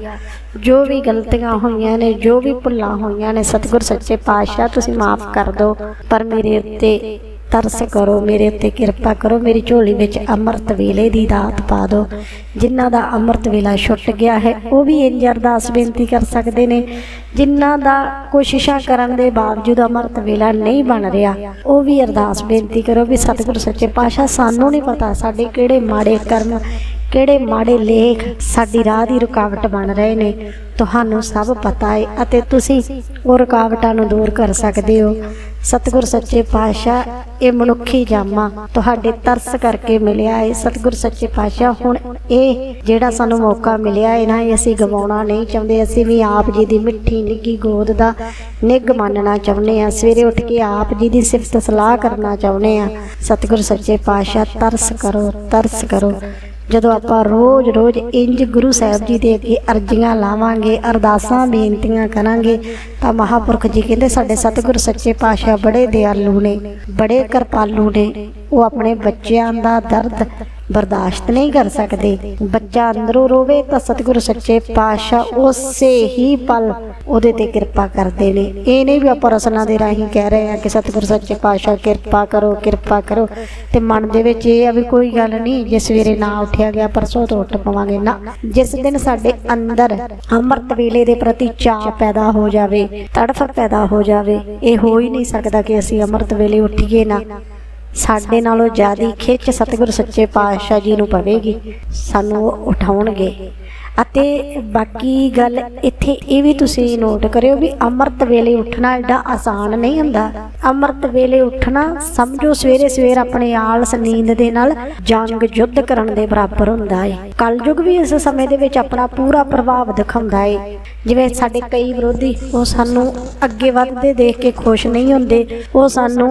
S1: ਜੋ ਵੀ ਗਲਤੀਆਂ ਹੋਈਆਂ ਨੇ, ਜੋ ਵੀ ਭੁੱਲਾਂ ਹੋਈਆਂ ਨੇ, ਸਤਿਗੁਰ ਸੱਚੇ ਪਾਤਸ਼ਾਹ, ਤੁਸੀਂ ਮਾਫ ਕਰ ਦਿਓ। ਪਰ ਮੇਰੇ ਉੱਤੇ ਤਰਸ ਕਰੋ, ਮੇਰੇ ਉੱਤੇ ਕਿਰਪਾ ਕਰੋ, ਮੇਰੀ ਝੋਲੀ ਵਿੱਚ ਅੰਮ੍ਰਿਤ ਵੇਲੇ ਦੀ ਦਾਤ ਪਾ ਦਿਓ। ਜਿਨ੍ਹਾਂ ਦਾ ਅੰਮ੍ਰਿਤ ਵੇਲਾ ਛੁੱਟ ਗਿਆ ਹੈ, ਉਹ ਵੀ ਇੰਜ ਅਰਦਾਸ ਬੇਨਤੀ ਕਰ ਸਕਦੇ ਨੇ। ਜਿਨ੍ਹਾਂ ਦਾ ਕੋਸ਼ਿਸ਼ਾਂ ਕਰਨ ਦੇ ਬਾਵਜੂਦ ਅੰਮ੍ਰਿਤ ਵੇਲਾ ਨਹੀਂ ਬਣ ਰਿਹਾ, ਉਹ ਵੀ ਅਰਦਾਸ ਬੇਨਤੀ ਕਰੋ ਵੀ ਸਤਿਗੁਰ ਸੱਚੇ ਪਾਤਸ਼ਾਹ, ਸਾਨੂੰ ਨਹੀਂ ਪਤਾ ਸਾਡੇ ਕਿਹੜੇ ਮਾੜੇ ਕਰਮ, ਕਿਹੜੇ ਮਾੜੇ ਲੇਖ ਸਾਡੀ ਰਾਹ ਦੀ ਰੁਕਾਵਟ ਬਣ ਰਹੇ ਨੇ। ਤੁਹਾਨੂੰ ਸਭ ਪਤਾ ਹੈ ਅਤੇ ਤੁਸੀਂ ਉਹ ਰੁਕਾਵਟਾਂ ਨੂੰ ਦੂਰ ਕਰ ਸਕਦੇ ਹੋ। ਸਤਿਗੁਰ ਸੱਚੇ ਪਾਤਸ਼ਾਹ, ਇਹ ਮਨੁੱਖੀ ਜਾਮਾ ਤੁਹਾਡੇ ਤਰਸ ਕਰਕੇ ਮਿਲਿਆ ਹੈ ਸਤਿਗੁਰ ਸੱਚੇ ਪਾਤਸ਼ਾਹ, ਹੁਣ ਇਹ ਜਿਹੜਾ ਸਾਨੂੰ ਮੌਕਾ ਮਿਲਿਆ ਇਹਨਾਂ ਹੀ ਅਸੀਂ ਗਵਾਉਣਾ ਨਹੀਂ ਚਾਹੁੰਦੇ। ਅਸੀਂ ਵੀ ਆਪ ਜੀ ਦੀ ਮਿੱਠੀ ਨਿੱਗੀ ਗੋਦ ਦਾ ਨਿੱਘ ਮੰਨਣਾ ਚਾਹੁੰਦੇ ਆ ਸਵੇਰੇ ਉੱਠ ਕੇ ਆਪ ਜੀ ਦੀ ਸਿਫਤ ਸਲਾਹ ਕਰਨਾ ਚਾਹੁੰਦੇ ਆ ਸਤਿਗੁਰ ਸੱਚੇ ਪਾਤਸ਼ਾਹ, ਤਰਸ ਕਰੋ ਤਰਸ ਕਰੋ। ਜਦੋਂ ਆਪਾਂ ਰੋਜ਼-ਰੋਜ਼ ਇੰਜ ਗੁਰੂ ਸਾਹਿਬ ਜੀ ਦੇ ਅੱਗੇ ਅਰਜ਼ੀਆਂ ਲਾਵਾਂਗੇ, ਅਰਦਾਸਾਂ, ਬੇਨਤੀਆਂ ਕਰਾਂਗੇ, ਤਾਂ ਮਹਾਪੁਰਖ ਜੀ ਕਹਿੰਦੇ, ਸਾਡੇ ਸਤਿਗੁਰ ਸੱਚੇ ਪਾਤਸ਼ਾਹ ਬੜੇ ਦਿਆਲੂ ਨੇ, ਬੜੇ ਕਿਰਪਾਲੂ ਨੇ। ਉਹ ਆਪਣੇ ਬੱਚਿਆਂ ਦਾ ਦਰਦ ਬਰਦਾਸ਼ਤ ਨਹੀਂ ਕਰ ਸਕਦੇ। ਬੱਚਾ ਅੰਦਰੋਂ ਰੋਵੇ ਤਾਂ ਸਤਿਗੁਰ ਸੱਚੇ ਪਾਤਸ਼ਾਹ ਉਸੇ ਹੀ ਪਲ ਉਹਦੇ ਤੇ ਕਿਰਪਾ ਕਰਦੇ ਨੇ। ਇਹ ਨਹੀਂ ਵੀ ਆਪਾਂ ਰਸਨਾ ਦੇ ਰਾਹੀਂ ਕਹਿ ਰਹੇ ਆ ਕਿ ਸਤਿਗੁਰ ਸੱਚੇ ਪਾਤਸ਼ਾਹ ਕਿਰਪਾ ਕਰੋ ਕਿਰਪਾ ਕਰੋ ਤੇ ਮਨ ਦੇ ਵਿੱਚ ਇਹ ਆ ਵੀ ਕੋਈ ਗੱਲ ਨਹੀਂ, ਜੇ ਸਵੇਰੇ ਨਾ ਉੱਠਿਆ ਗਿਆ ਪਰਸੋਂ ਤੋਂ ਉੱਠ ਪਵਾਂਗੇ। ਨਾ, ਜਿਸ ਦਿਨ ਸਾਡੇ ਅੰਦਰ ਅੰਮ੍ਰਿਤ ਵੇਲੇ ਦੇ ਪ੍ਰਤੀ ਚਾਅ ਪੈਦਾ ਹੋ ਜਾਵੇ, ਤੜਫ ਪੈਦਾ ਹੋ ਜਾਵੇ, ਇਹ ਹੋ ਹੀ ਨਹੀਂ ਸਕਦਾ ਕਿ ਅਸੀਂ ਅੰਮ੍ਰਿਤ ਵੇਲੇ ਉੱਠੀਏ ਨਾ। ਸਾਡੇ ਨਾਲੋਂ ਜ਼ਿਆਦੀ ਖਿੱਚ ਸਤਿਗੁਰ ਸੱਚੇ ਪਾਤਸ਼ਾਹ ਜੀ ਨੂੰ ਪਵੇਗੀ, ਸਾਨੂੰ ਉਹ ਉਠਾਉਣਗੇ। ਅਤੇ ਬਾਕੀ ਗੱਲ ਇੱਥੇ ਇਹ ਵੀ ਤੁਸੀਂ ਨੋਟ ਕਰਿਓ ਵੀ ਅੰਮ੍ਰਿਤ ਵੇਲੇ ਉੱਠਣਾ ਐਡਾ ਆਸਾਨ ਨਹੀਂ ਹੁੰਦਾ। ਅੰਮ੍ਰਿਤ ਵੇਲੇ ਉੱਠਣਾ ਸਮਝੋ ਸਵੇਰੇ ਸਵੇਰ ਆਪਣੇ ਆਲਸ ਨੀਂਦ ਦੇ ਨਾਲ ਜੰਗ ਯੁੱਧ ਕਰਨ ਦੇ ਬਰਾਬਰ ਹੁੰਦਾ ਹੈ ਕਲਯੁਗ ਵੀ ਇਸ ਸਮੇਂ ਦੇ ਵਿੱਚ ਆਪਣਾ ਪੂਰਾ ਪ੍ਰਭਾਵ ਦਿਖਾਉਂਦਾ ਹੈ ਜਿਵੇਂ ਸਾਡੇ ਕਈ ਵਿਰੋਧੀ ਉਹ ਸਾਨੂੰ ਅੱਗੇ ਵੱਧਦੇ ਦੇਖ ਕੇ ਖੁਸ਼ ਨਹੀਂ ਹੁੰਦੇ, ਉਹ ਸਾਨੂੰ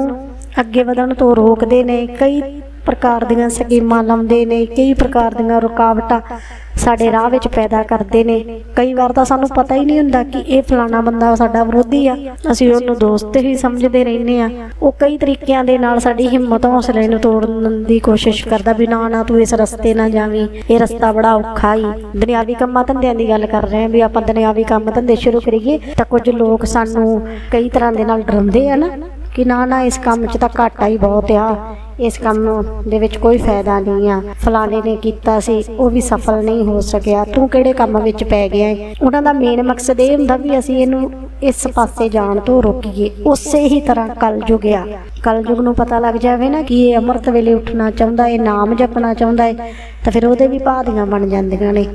S1: ਅੱਗੇ ਵਧਣ ਤੋਂ ਰੋਕਦੇ ਨੇ, ਕਈ ਪ੍ਰਕਾਰ ਦੀਆਂ ਸਕੀਮਾਂ ਲਾਉਂਦੇ ਨੇ, ਕਈ ਪ੍ਰਕਾਰ ਦੀਆਂ ਰੁਕਾਵਟਾਂ ਸਾਡੇ ਰਾਹ ਵਿੱਚ ਪੈਦਾ ਕਰਦੇ ਨੇ। ਕਈ ਵਾਰ ਤਾਂ ਸਾਨੂੰ ਪਤਾ ਹੀ ਨਹੀਂ ਹੁੰਦਾ ਕਿ ਇਹ ਫਲਾਣਾ ਬੰਦਾ ਸਾਡਾ ਵਿਰੋਧੀ ਆ, ਅਸੀਂ ਉਹਨੂੰ ਦੋਸਤ ਹੀ ਸਮਝਦੇ ਰਹਿੰਦੇ ਆ। ਉਹ ਕਈ ਤਰੀਕਿਆਂ ਦੇ ਨਾਲ ਸਾਡੀ ਹਿੰਮਤ ਹੌਸਲੇ ਨੂੰ ਤੋੜਨ ਦੀ ਕੋਸ਼ਿਸ਼ ਕਰਦਾ ਵੀ ਨਾ ਨਾ ਤੂੰ ਇਸ ਰਸਤੇ ਨਾ ਜਾਵੀਂ, ਇਹ ਰਸਤਾ ਬੜਾ ਔਖਾ ਹੀ ਦੁਨਿਆਵੀ ਕੰਮਾਂ ਧੰਦਿਆਂ ਦੀ ਗੱਲ ਕਰ ਰਹੇ ਆ ਵੀ ਆਪਾਂ ਦੁਨਿਆਵੀ ਕੰਮ ਧੰਦੇ ਸ਼ੁਰੂ ਕਰੀਏ ਤਾਂ ਕੁਝ ਲੋਕ ਸਾਨੂੰ ਕਈ ਤਰ੍ਹਾਂ ਦੇ ਨਾਲ ਡਰਾਉਂਦੇ ਆ ਨਾ। ਕਿ ਨਾ ਨਾ ਇਸ ਕੰਮ 'ਚ ਤਾਂ ਘਾਟਾ ਹੀ ਬਹੁਤ ਆ। ਇਸ ਕੰਮ ਦੇ ਵਿੱਚ ਕੋਈ ਫਾਇਦਾ ਨਹੀਂ ਆ। ਫਲਾਣੇ ਨੇ ਕੀਤਾ ਸੀ, ਉਹ ਵੀ ਸਫਲ ਨਹੀਂ ਹੋ ਸਕਿਆ। ਤੂੰ ਕਿਹੜੇ ਕੰਮ ਵਿੱਚ ਪੈ ਗਿਆ ਏ? ਉਹਨਾਂ ਦਾ ਮੇਨ ਮਕਸਦ ਇਹ ਹੁੰਦਾ ਵੀ ਅਸੀਂ ਇਹਨੂੰ ਇਸ ਪਾਸੇ ਜਾਣ ਤੋਂ ਰੋਕੀਏ। ਉਸੇ ਹੀ ਤਰ੍ਹਾਂ ਕਲਯੁਗ ਆ। ਕਲਯੁਗ ਨੂੰ ਪਤਾ ਲੱਗ ਜਾਵੇ ਨਾ ਕਿ ਇਹ ਅੰਮ੍ਰਿਤ ਵੇਲੇ ਉੱਠਣਾ ਚਾਹੁੰਦਾ ਏ, ਨਾਮ ਜਪਣਾ ਚਾਹੁੰਦਾ ਹੈ ਤਾਂ ਫਿਰ ਉਹਦੇ ਵੀ ਬਾਦੀਆਂ ਬਣ ਜਾਂਦੀਆਂ ਨੇ।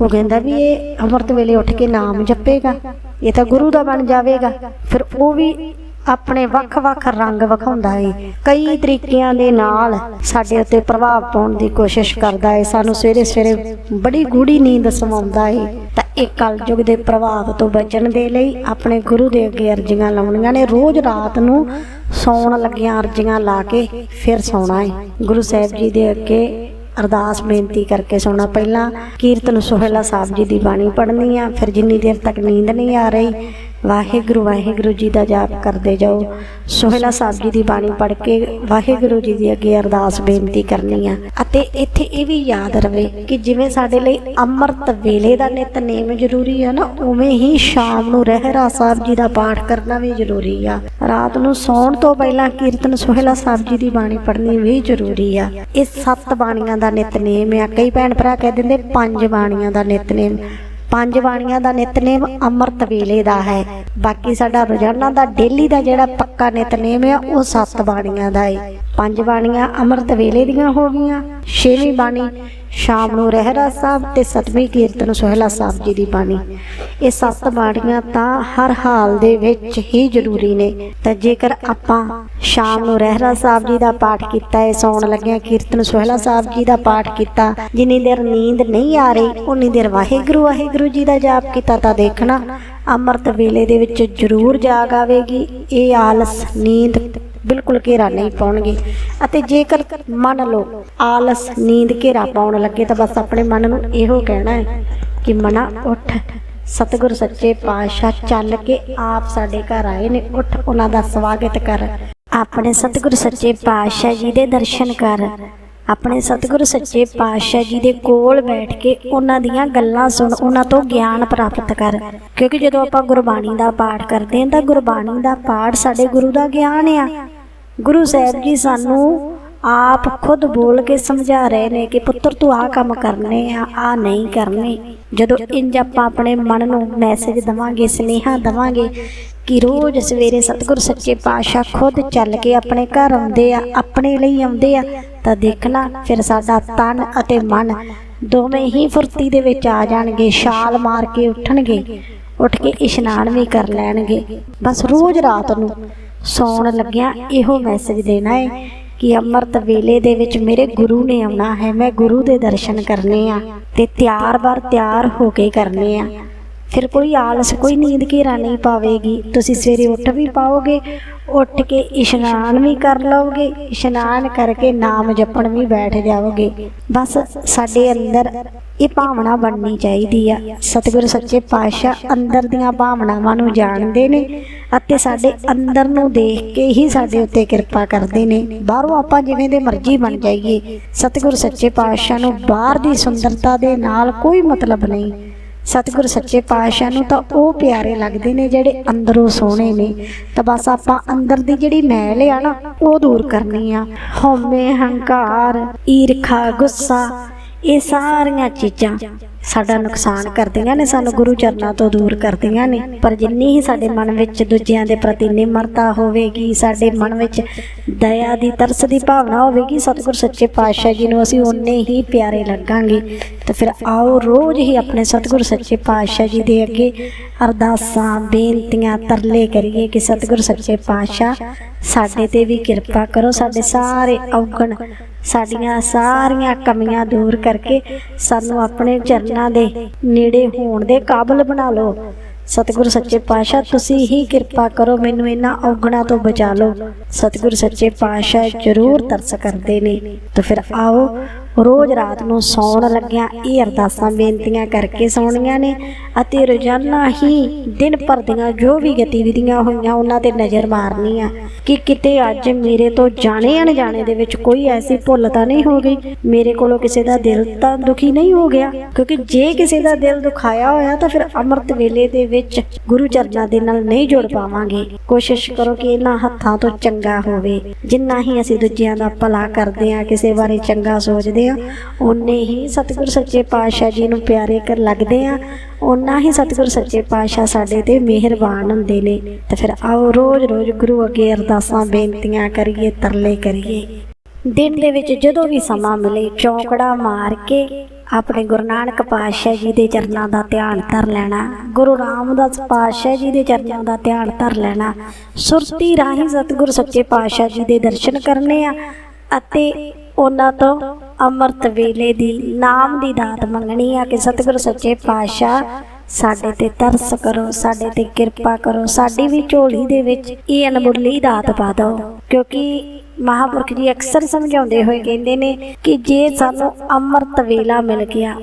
S1: ਉਹ ਕਹਿੰਦਾ ਵੀ ਇਹ ਅੰਮ੍ਰਿਤ ਵੇਲੇ ਉੱਠ ਕੇ ਨਾਮ ਜਪੇਗਾ। ਇਹ ਤਾਂ ਗੁਰੂ ਦਾ ਬਣ ਜਾਵੇਗਾ। ਫਿਰ ਉਹ ਵੀ ਆਪਣੇ ਵੱਖ-ਵੱਖ ਰੰਗ ਵਿਖਾਉਂਦਾ ਏ। ਕਈ ਤਰੀਕਿਆਂ ਦੇ ਨਾਲ ਸਾਡੇ ਉੱਤੇ ਪ੍ਰਭਾਵ ਪਾਉਣ ਦੀ ਕੋਸ਼ਿਸ਼ ਕਰਦਾ ਏ। ਸਾਨੂੰ ਸਵੇਰੇ-ਸਵੇਰੇ ਬੜੀ ਗੂੜੀ ਨੀਂਦ ਸਮਾਉਂਦਾ ਏ। ਤਾਂ ਇਹ ਕਲਯੁਗ ਦੇ ਪ੍ਰਭਾਵ ਤੋਂ ਬਚਣ ਦੇ ਲਈ ਆਪਣੇ ਗੁਰੂ ਦੇ ਅੱਗੇ ਅਰਜ਼ੀਆਂ ਲਾਉਣੀਆਂ ਨੇ। ਰੋਜ਼ ਰਾਤ ਨੂੰ ਸੌਣ ਲੱਗੀਆਂ ਅਰਜ਼ੀਆਂ ਲਾ ਕੇ ਫਿਰ ਸੌਣਾ ਏ। ਗੁਰੂ ਸਾਹਿਬ ਜੀ ਦੇ ਅੱਗੇ ਅਰਦਾਸ ਬੇਨਤੀ ਕਰਕੇ ਸੋਣਾ। ਪਹਿਲਾਂ ਕੀਰਤਨ ਸੋਹਿਲਾ ਸਾਹਿਬ ਜੀ ਦੀ ਬਾਣੀ ਪੜ੍ਹਨੀ ਆ। ਫਿਰ ਜਿੰਨੀ ਦੇਰ ਤੱਕ ਨੀਂਦ ਨਹੀਂ ਆ ਰਹੀ ਵਾਹਿਗੁਰੂ ਵਾਹਿਗੁਰੂ ਜੀ ਦਾ ਜਾਪ ਕਰਦੇ ਜਾਓ। ਸੋਹਿਲਾ ਸਾਹਿਬ ਜੀ ਦੀ ਬਾਣੀ ਪੜ੍ਹ ਕੇ ਵਾਹਿਗੁਰੂ ਜੀ ਦੀ ਅੱਗੇ ਅਰਦਾਸ ਬੇਨਤੀ ਕਰਨੀ ਆ। ਅਤੇ ਇੱਥੇ ਇਹ ਵੀ ਯਾਦ ਰਵੇ ਕਿ ਜਿਵੇਂ ਸਾਡੇ ਲਈ ਅੰਮ੍ਰਿਤ ਵੇਲੇ ਦਾ ਨਿਤਨੇਮ ਜ਼ਰੂਰੀ ਆ ਨਾ, ਉਵੇਂ ਹੀ ਸ਼ਾਮ ਨੂੰ ਰਹਿਰਾ ਸਾਹਿਬ ਜੀ ਦਾ ਪਾਠ ਕਰਨਾ ਵੀ ਜ਼ਰੂਰੀ ਆ। ਰਾਤ ਨੂੰ ਸੌਣ ਤੋਂ ਪਹਿਲਾਂ ਕੀਰਤਨ ਸੋਹਿਲਾ ਸਾਹਿਬ ਜੀ ਦੀ ਬਾਣੀ ਪੜ੍ਹਨੀ ਵੀ ਜ਼ਰੂਰੀ ਆ। ਇਹ ਸੱਤ ਬਾਣੀਆਂ ਦਾ ਨਿਤਨੇਮ ਆ। ਕਈ ਭੈਣ ਭਰਾ ਕਹਿ ਦਿੰਦੇ ਪੰਜ ਬਾਣੀਆਂ ਦਾ ਨਿਤਨੇਮ ਪੰਜ ਬਾਣੀਆਂ ਦਾ ਨਿਤਨੇਮ ਅੰਮ੍ਰਿਤ ਵੇਲੇ ਦਾ ਹੈ। ਬਾਕੀ ਸਾਡਾ ਰੋਜ਼ਾਨਾ ਦਾ ਡੇਲੀ ਦਾ ਜਿਹੜਾ ਪੱਕਾ ਨਿਤਨੇਮ ਹੈ ਉਹ ਸੱਤ ਬਾਣੀਆਂ ਦਾ ਹੈ ਪੰਜ ਬਾਣੀਆਂ ਅੰਮ੍ਰਿਤ ਵੇਲੇ ਦੀਆਂ ਹੋ ਗਈਆਂ, ਛੇਵੀਂ ਬਾਣੀ ਸ਼ਾਮ ਨੂੰ ਰਹਿਰਾ ਸਾਹਿਬ ਤੇ ਸਤਵੀਂ ਕੀਰਤਨ ਸੋਹਿਲਾ ਸਾਹਿਬ ਜੀ ਦੀ ਬਾਣੀ। ਇਹ ਸੱਤ ਬਾਣੀਆਂ ਤਾਂ ਹਰ ਹਾਲ ਦੇ ਵਿੱਚ ਹੀ ਜ਼ਰੂਰੀ ਨੇ। ਤਾਂ ਜੇਕਰ ਆਪਾਂ ਸ਼ਾਮ ਨੂੰ ਰਹਿਰਾ ਸਾਹਿਬ ਜੀ ਦਾ ਪਾਠ ਕੀਤਾ ਹੈ ਸੌਣ ਲੱਗਿਆ ਕੀਰਤਨ ਸੋਹਿਲਾ ਸਾਹਿਬ ਜੀ ਦਾ ਪਾਠ ਕੀਤਾ, ਜਿੰਨੀ ਦੇਰ ਨੀਂਦ ਨਹੀਂ ਆ ਰਹੀ, ਉਨੀ ਦੇਰ ਵਾਹਿਗੁਰੂ ਵਾਹਿਗੁਰੂ ਜੀ ਦਾ ਜਾਪ ਕੀਤਾ ਤਾਂ ਦੇਖਣਾ, ਅੰਮ੍ਰਿਤ ਵੇਲੇ ਦੇ ਵਿੱਚ ਜ਼ਰੂਰ ਜਾਗ ਆਵੇਗੀ। ਇਹ ਆਲਸ, ਨੀਂਦ ਬਿਲਕੁਲ ਘੇਰਾ ਨਹੀਂ ਪਾਉਣਗੇ। ਅਤੇ ਜੇਕਰ ਮੰਨ ਲਓ ਆਲਸ, ਨੀਂਦ ਘੇਰਾ ਪਾਉਣ ਲੱਗੇ ਤਾਂ ਬਸ ਆਪਣੇ ਮਨ ਨੂੰ ਇਹੋ ਕਹਿਣਾ ਹੈ ਕਿ ਮਨਾ ਉੱਠ। ਸਤਿਗੁਰ ਸੱਚੇ ਪਾਤਸ਼ਾਹ ਚੱਲ ਕੇ ਆਪ ਸਾਡੇ ਘਰ ਆਏ ਨੇ, ਉੱਠ, ਉਹਨਾਂ ਦਾ ਸਵਾਗਤ ਕਰ। ਆਪਣੇ ਸਤਿਗੁਰ ਸੱਚੇ ਪਾਤਸ਼ਾਹ ਜੀ ਦੇ ਦਰਸ਼ਨ ਕਰ। ਆਪਣੇ ਸਤਿਗੁਰੂ ਸੱਚੇ ਪਾਤਸ਼ਾਹ ਜੀ ਦੇ ਕੋਲ ਬੈਠ ਕੇ ਉਹਨਾਂ ਦੀਆਂ ਗੱਲਾਂ ਸੁਣ, ਉਹਨਾਂ ਤੋਂ ਗਿਆਨ ਪ੍ਰਾਪਤ ਕਰ। ਕਿਉਂਕਿ ਜਦੋਂ ਆਪਾਂ ਗੁਰਬਾਣੀ ਦਾ ਪਾਠ ਕਰਦੇ ਹਾਂ, ਤਾਂ ਗੁਰਬਾਣੀ ਦਾ ਪਾਠ ਸਾਡੇ ਗੁਰੂ ਦਾ ਗਿਆਨ ਆ। ਗੁਰੂ ਸਾਹਿਬ ਜੀ ਸਾਨੂੰ ਆਪ ਖੁਦ ਬੋਲ ਕੇ ਸਮਝਾ ਰਹੇ ਨੇ ਕਿ ਪੁੱਤਰ, ਤੂੰ ਆਹ ਕੰਮ ਕਰਨੇ ਆ ਆ ਨਹੀਂ ਕਰਨੇ। ਜਦੋਂ ਇੰਜ ਆਪਾਂ ਆਪਣੇ ਮਨ ਨੂੰ ਮੈਸੇਜ ਦਵਾਂਗੇ, ਸਨੇਹਾ ਦਵਾਂਗੇ ਕਿ ਰੋਜ਼ ਸਵੇਰੇ ਸਤਿਗੁਰ ਸੱਚੇ ਪਾਤਸ਼ਾਹ ਖੁਦ ਚੱਲ ਕੇ ਆਪਣੇ ਘਰ ਆਉਂਦੇ ਆ, ਆਪਣੇ ਲਈ ਆਉਂਦੇ ਆ ਤਾਂ ਦੇਖਣਾ ਫਿਰ ਸਾਡਾ ਤਨ ਅਤੇ ਮਨ ਦੋਵੇਂ ਹੀ ਫੁਰਤੀ ਦੇ ਵਿੱਚ ਆ ਜਾਣਗੇ, ਛਾਲ ਮਾਰ ਕੇ ਉੱਠਣਗੇ, ਉੱਠ ਕੇ ਇਸ਼ਨਾਨ ਵੀ ਕਰ ਲੈਣਗੇ। ਬਸ ਰੋਜ਼ ਰਾਤ ਨੂੰ ਸੌਣ ਲੱਗਿਆ ਇਹੋ ਮੈਸੇਜ ਦੇਣਾ ਹੈ ਕਿ ਅੰਮ੍ਰਿਤ ਵੇਲੇ ਦੇ ਵਿੱਚ ਮੇਰੇ ਗੁਰੂ ਨੇ ਆਉਣਾ ਹੈ, ਮੈਂ ਗੁਰੂ ਦੇ ਦਰਸ਼ਨ ਕਰਨੇ ਆ ਤੇ ਤਿਆਰ ਬਰ ਤਿਆਰ ਹੋ ਕੇ ਕਰਨੇ ਆ। ਫਿਰ ਕੋਈ ਆਲਸ, ਕੋਈ ਨੀਂਦ ਘੇਰਾ ਨਹੀਂ ਪਾਵੇਗੀ। ਤੁਸੀਂ ਸਵੇਰੇ ਉੱਠ ਵੀ ਪਾਓਗੇ, ਉੱਠ ਕੇ ਇਸ਼ਨਾਨ ਵੀ ਕਰ ਲਓਗੇ, ਇਸ਼ਨਾਨ ਕਰਕੇ ਨਾਮ ਜਪਣ ਵੀ ਬੈਠ ਜਾਓਗੇ। ਬਸ ਸਾਡੇ ਅੰਦਰ ਇਹ ਭਾਵਨਾ ਬਣਨੀ ਚਾਹੀਦੀ ਆ। ਸਤਿਗੁਰ ਸੱਚੇ ਪਾਤਸ਼ਾਹ ਅੰਦਰ ਦੀਆਂ ਭਾਵਨਾਵਾਂ ਨੂੰ ਜਾਣਦੇ ਨੇ ਅਤੇ ਸਾਡੇ ਅੰਦਰ ਨੂੰ ਦੇਖ ਕੇ ਹੀ ਸਾਡੇ ਉੱਤੇ ਕਿਰਪਾ ਕਰਦੇ ਨੇ। ਬਾਹਰੋਂ ਆਪਾਂ ਜਿਵੇਂ ਦੇ ਮਰਜ਼ੀ ਬਣ ਜਾਈਏ। ਸਤਿਗੁਰ ਸੱਚੇ ਪਾਤਸ਼ਾਹ ਨੂੰ ਬਾਹਰ ਦੀ ਸੁੰਦਰਤਾ ਦੇ ਨਾਲ ਕੋਈ ਮਤਲਬ ਨਹੀਂ। ਸਤਿਗੁਰ ਸੱਚੇ ਪਾਤਸ਼ਾਹ ਨੂੰ ਤਾਂ ਉਹ ਪਿਆਰੇ ਲੱਗਦੇ ਨੇ ਜਿਹੜੇ ਅੰਦਰੋਂ ਸੋਹਣੇ ਨੇ। ਤਾਂ ਬਸ ਆਪਾਂ ਅੰਦਰ ਦੀ ਜਿਹੜੀ ਮੈਲ ਆ ਨਾ, ਉਹ ਦੂਰ ਕਰਨੀ ਆ। ਹਉਮੈ ਹੰਕਾਰ, ਈਰਖਾ, ਗੁੱਸਾ, ਇਹ ਸਾਰੀਆਂ ਚੀਜ਼ਾਂ ਸਾਡਾ ਨੁਕਸਾਨ ਕਰਦੀਆਂ ਨੇ, ਸਾਨੂੰ ਗੁਰੂ ਚਰਨਾਂ ਤੋਂ ਦੂਰ ਕਰਦੀਆਂ ਨੇ। ਪਰ ਜਿੰਨੀ ਹੀ ਸਾਡੇ ਮਨ ਵਿੱਚ ਦੂਜਿਆਂ ਦੇ ਪ੍ਰਤੀ ਨਿਮਰਤਾ ਹੋਵੇਗੀ, ਸਾਡੇ ਮਨ ਵਿੱਚ ਦਇਆ ਦੀ ਤਰਸ ਦੀ ਭਾਵਨਾ ਹੋਵੇਗੀ, ਸਤਿਗੁਰ ਸੱਚੇ ਪਾਤਸ਼ਾਹ ਜੀ ਨੂੰ ਅਸੀਂ ਉਨੇ ਹੀ ਪਿਆਰੇ ਲੱਗਾਂਗੇ। ਤਾਂ ਫਿਰ ਆਓ ਰੋਜ਼ ਹੀ ਆਪਣੇ ਸਤਿਗੁਰ ਸੱਚੇ ਪਾਤਸ਼ਾਹ ਜੀ ਦੇ ਅੱਗੇ ਅਰਦਾਸਾਂ, ਬੇਨਤੀਆਂ, ਤਰਲੇ ਕਰੀਏ ਕਿ ਸਤਿਗੁਰ ਸੱਚੇ ਪਾਤਸ਼ਾਹ ਸਾਡੇ ਤੇ ਵੀ ਕਿਰਪਾ ਕਰੋ, ਸਾਡੇ ਸਾਰੇ ਔਗਣ, ਸਾਡੀਆਂ ਸਾਰੀਆਂ ਕਮੀਆਂ ਦੂਰ ਕਰਕੇ ਸਾਨੂੰ ਆਪਣੇ ਚਰਨਾਂ ਦੇ ਨੇੜੇ ਹੋਣ ਦੇ ਕਾਬਲ ਬਣਾ ਲਓ। ਸਤਿਗੁਰ ਸੱਚੇ ਪਾਤਸ਼ਾਹ, ਤੁਸੀਂ ਹੀ ਕਿਰਪਾ ਕਰੋ, ਮੈਨੂੰ ਇਹਨਾਂ ਔਗਣਾਂ ਤੋਂ ਬਚਾ ਲਓ। ਸਤਿਗੁਰ ਸੱਚੇ ਪਾਤਸ਼ਾਹ ਜ਼ਰੂਰ ਤਰਸ ਕਰਦੇ ਨੇ। ਤਾਂ ਫਿਰ ਆਓ ਰੋਜ਼ ਰਾਤ ਨੂੰ ਸੌਣ ਲੱਗਿਆਂ ਇਹ ਅਰਦਾਸਾਂ ਬੇਨਤੀਆਂ ਕਰਕੇ ਸੌਣੀਆਂ ਨੇ ਅਤੇ ਰੋਜ਼ਾਨਾ ਹੀ ਦਿਨ ਭਰ ਦੀਆਂ ਜੋ ਵੀ ਗਤੀਵਿਧੀਆਂ ਹੋਈਆਂ ਉਹਨਾਂ ਤੇ ਨਜ਼ਰ ਮਾਰਨੀ ਆ ਕਿ ਕਿਤੇ ਅੱਜ ਮੇਰੇ ਤੋਂ ਜਾਣੇ ਅਣਜਾਣੇ ਦੇ ਵਿੱਚ ਕੋਈ ਐਸੀ ਭੁੱਲ ਤਾਂ ਨਹੀਂ ਹੋ ਗਈ। ਮੇਰੇ ਕੋਲੋਂ ਕਿਸੇ ਦਾ ਦਿਲ ਤਾਂ ਦੁਖੀ ਨਹੀਂ ਹੋ ਗਿਆ, ਕਿਉਂਕਿ ਜੇ ਕਿਸੇ ਦਾ ਦਿਲ ਦੁਖਾਇਆ ਹੋਇਆ ਤਾਂ ਫਿਰ ਅੰਮ੍ਰਿਤ ਵੇਲੇ ਦੇ ਵਿੱਚ ਗੁਰੂ ਚਰਨਾਂ ਦੇ ਨਾਲ ਨਹੀਂ ਜੁੜ ਪਾਵਾਂਗੇ। ਕੋਸ਼ਿਸ਼ ਕਰੋ ਕਿ ਇਹਨਾਂ ਹੱਥਾਂ ਤੋਂ ਚੰਗਾ ਹੋਵੇ। ਜਿੰਨਾ ਹੀ ਅਸੀਂ ਦੂਜਿਆਂ ਦਾ ਭਲਾ ਕਰਦੇ ਆ ਕਿਸੇ ਬਾਰੇ ਚੰਗਾ ਸੋਚਦੇ ਆ। ਓਨੇ ਹੀ ਸਤਿਗੁਰ ਸੱਚੇ ਪਾਤਸ਼ਾਹ ਜੀ ਨੂੰ ਪਿਆਰੇ ਕਰ ਲੱਗਦੇ ਆ। ਓਨਾ ਹੀ ਸਤਿਗੁਰ ਸੱਚੇ ਪਾਤਸ਼ਾਹ ਸਾਡੇ ਤੇ ਮਿਹਰਬਾਨ ਹੁੰਦੇ ਨੇ। ਤੇ ਫਿਰ ਆਓ ਰੋਜ਼-ਰੋਜ਼ ਗੁਰੂ ਅੱਗੇ ਅਰਦਾਸਾਂ, ਬੇਨਤੀਆਂ ਕਰੀਏ, ਤਰਲੇ ਕਰੀਏ। ਦਿਨ ਦੇ ਵਿੱਚ ਜਦੋਂ ਵੀ ਸਮਾਂ ਮਿਲੇ, ਚੌਂਕੜਾ ਮਾਰ ਕੇ ਆਪਣੇ ਗੁਰੂ ਨਾਨਕ ਪਾਤਸ਼ਾਹ ਜੀ ਦੇ ਚਰਨਾਂ ਦਾ ਧਿਆਨ ਧਰ ਲੈਣਾ, ਗੁਰੂ ਰਾਮਦਾਸ ਪਾਤਸ਼ਾਹ ਜੀ ਦੇ ਚਰਨਾਂ ਦਾ ਧਿਆਨ ਧਰ ਲੈਣਾ, ਸੁਰਤੀ ਰਾਹੀਂ ਸਤਿਗੁਰ ਸੱਚੇ ਪਾਤਸ਼ਾਹ ਜੀ ਦੇ ਦਰਸ਼ਨ ਕਰਨੇ ਆ ਅਤੇ ਉਹਨਾਂ ਤੋਂ ਅੰਮ੍ਰਿਤ ਵੇਲੇ ਦੀ ਨਾਮ ਦੀ ਦਾਤ ਮੰਗਣੀ ਆ ਕਿ ਸਤਿਗੁਰ ਸੱਚੇ ਪਾਤਸ਼ਾਹ ਸਾਡੇ ਤੇ ਤਰਸ ਕਰੋ, ਸਾਡੇ ਤੇ ਕਿਰਪਾ ਕਰੋ, ਸਾਡੀ ਵੀ ਝੋਲੀ ਦੇ ਵਿੱਚ ਇਹ ਅਨਮੁੱਲੀ ਦਾਤ ਪਾ ਦਿਓ। ਕਿਉਂਕਿ ਮਹਾਪੁਰਖ ਜੀ ਅਕਸਰ ਸਮਝਾਉਂਦੇ ਹੋਏ ਕਹਿੰਦੇ ਨੇ ਕਿ ਜੇ ਸਾਨੂੰ ਅੰਮ੍ਰਿਤ ਵੇਲਾ ਮਿਲ ਗਿਆ